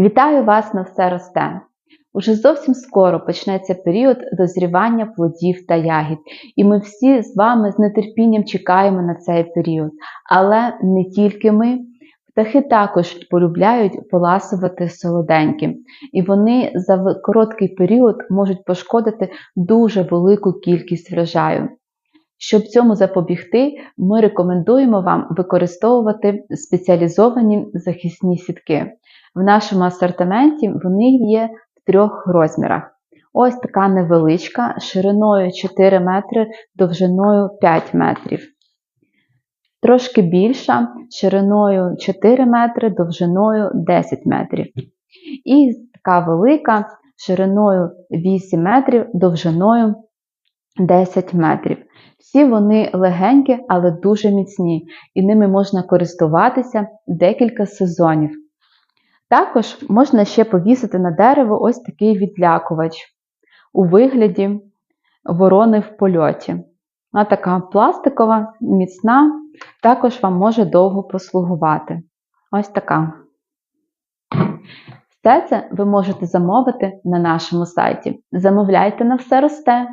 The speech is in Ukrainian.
Вітаю вас на все росте! Уже зовсім скоро почнеться період дозрівання плодів та ягід, і ми всі з вами з нетерпінням чекаємо на цей період. Але не тільки ми. Птахи також полюбляють поласувати солоденьким, і вони за короткий період можуть пошкодити дуже велику кількість врожаю. Щоб цьому запобігти, ми рекомендуємо вам використовувати спеціалізовані захисні сітки. В нашому асортименті вони є в трьох розмірах. Ось така невеличка, шириною 4 метри, довжиною 5 метрів. Трошки більша, шириною 4 метри, довжиною 10 метрів. І така велика, шириною 8 метрів, довжиною 10 метрів. Всі вони легенькі, але дуже міцні, і ними можна користуватися декілька сезонів. Також можна ще повісити на дерево ось такий відлякувач у вигляді ворони в польоті. Вона така пластикова, міцна, також вам може довго послугувати. Ось така. Все це ви можете замовити на нашому сайті. Замовляйте на все росте!